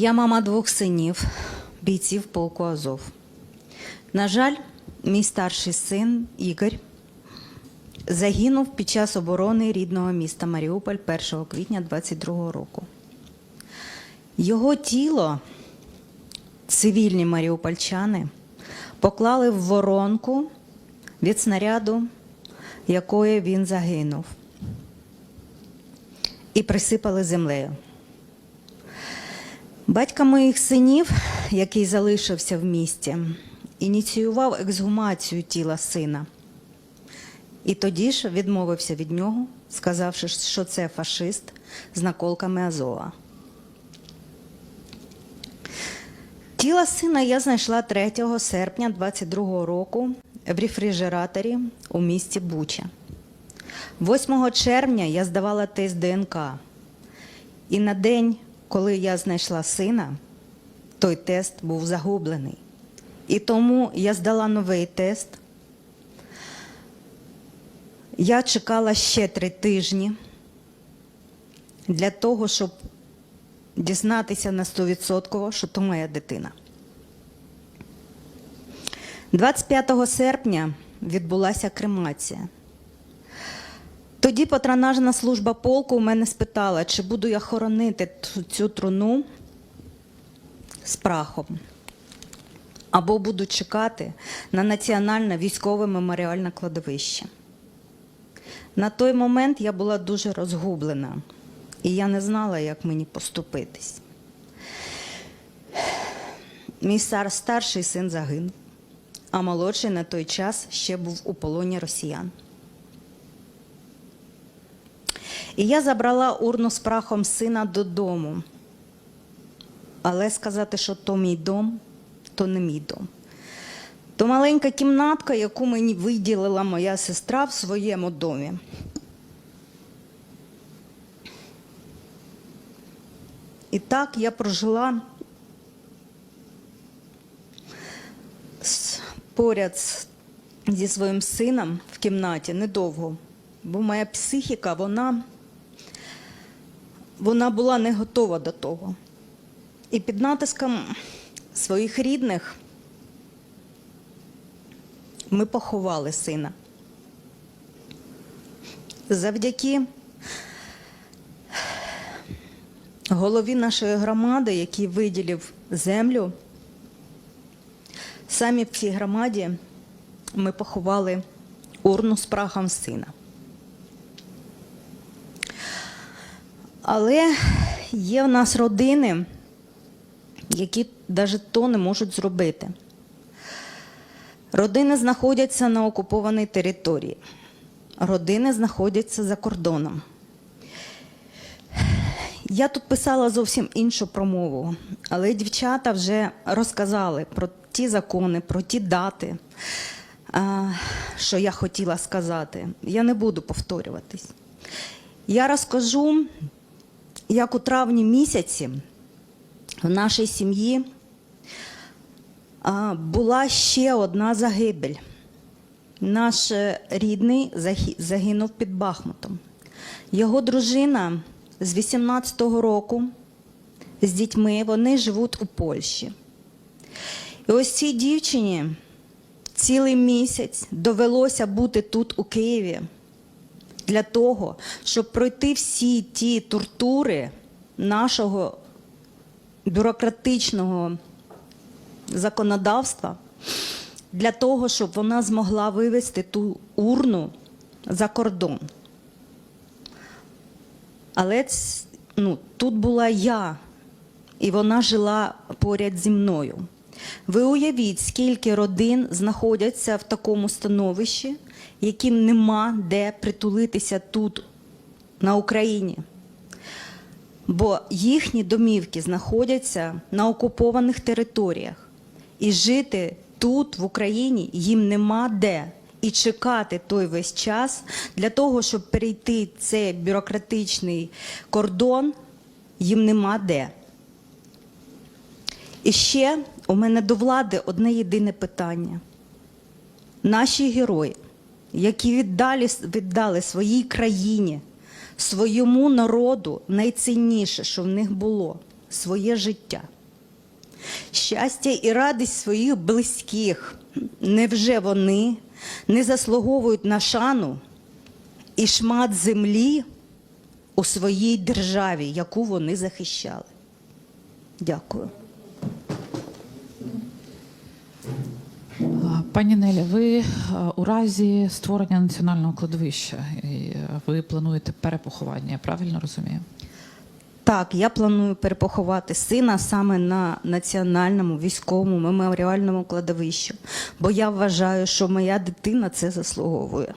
Я мама двох синів, бійців полку Азов. На жаль, мій старший син Ігор загинув під час оборони рідного міста Маріуполь 1 квітня 22 року. Його тіло цивільні маріупольчани поклали в воронку від снаряду, якої він загинув, і присипали землею. Батька моїх синів, який залишився в місті, ініціював ексгумацію тіла сина. І тоді ж відмовився від нього, сказавши, що це фашист з наколками Азова. Тіло сина я знайшла 3 серпня 22 року в рефрижераторі у місті Буча. 8 червня я здавала тест ДНК. І на день, коли я знайшла сина, той тест був загублений. І тому я здала новий тест. Я чекала ще три тижні для того, щоб дізнатися на 100%, що то моя дитина. 25 серпня відбулася кремація. Тоді патронажна служба полку у мене спитала, чи буду я хоронити цю труну з прахом, або буду чекати на національне військове меморіальне кладовище. На той момент я була дуже розгублена, і я не знала, як мені поступитись. Мій старший син загинув, а молодший на той час ще був у полоні росіян. І я забрала урну з прахом сина додому. Але сказати, що то мій дом, то не мій дом. То маленька кімнатка, яку мені виділила моя сестра в своєму домі. І так я прожила поряд зі своїм сином в кімнаті недовго, бо моя психіка, вона, вона була не готова до того. І під натиском своїх рідних ми поховали сина. Завдяки голові нашої громади, який виділив землю, самі в цій громаді ми поховали урну з прахом сина. Але є в нас родини, які навіть то не можуть зробити. Родини знаходяться на окупованій території. Родини знаходяться за кордоном. Я тут писала зовсім іншу промову, але дівчата вже розказали про ті закони, про ті дати, що я хотіла сказати. Я не буду повторюватись. Я розкажу, як у травні місяці в нашій сім'ї була ще одна загибель. Наш е, рідний загинув під Бахмутом. Його дружина з 18-го року з дітьми вони живуть у Польщі. І ось цій дівчині цілий місяць довелося бути тут, у Києві, для того, щоб пройти всі ті тортури нашого бюрократичного законодавства для того, щоб вона змогла вивезти ту урну за кордон. Але ну, тут була я, і вона жила поряд зі мною. Ви уявіть, скільки родин знаходяться в такому становищі, яким нема де притулитися тут, на Україні. Бо їхні домівки знаходяться на окупованих територіях. І жити тут, в Україні, їм нема де. І чекати той весь час для того, щоб перейти цей бюрократичний кордон, їм нема де. І ще у мене до влади одне єдине питання. Наші герої, які віддали, віддали своїй країні, своєму народу найцінніше, що в них було своє життя. Щастя і радість своїх близьких. Невже вони не заслуговують на шану і шмат землі у своїй державі, яку вони захищали? Дякую. А, Пані Нелі, ви е, у разі створення національного кладовища е, ви плануєте перепоховання, я правильно розумію? Так, я планую перепоховати сина саме на національному військовому меморіальному кладовищі, бо я вважаю, що моя дитина це заслуговує.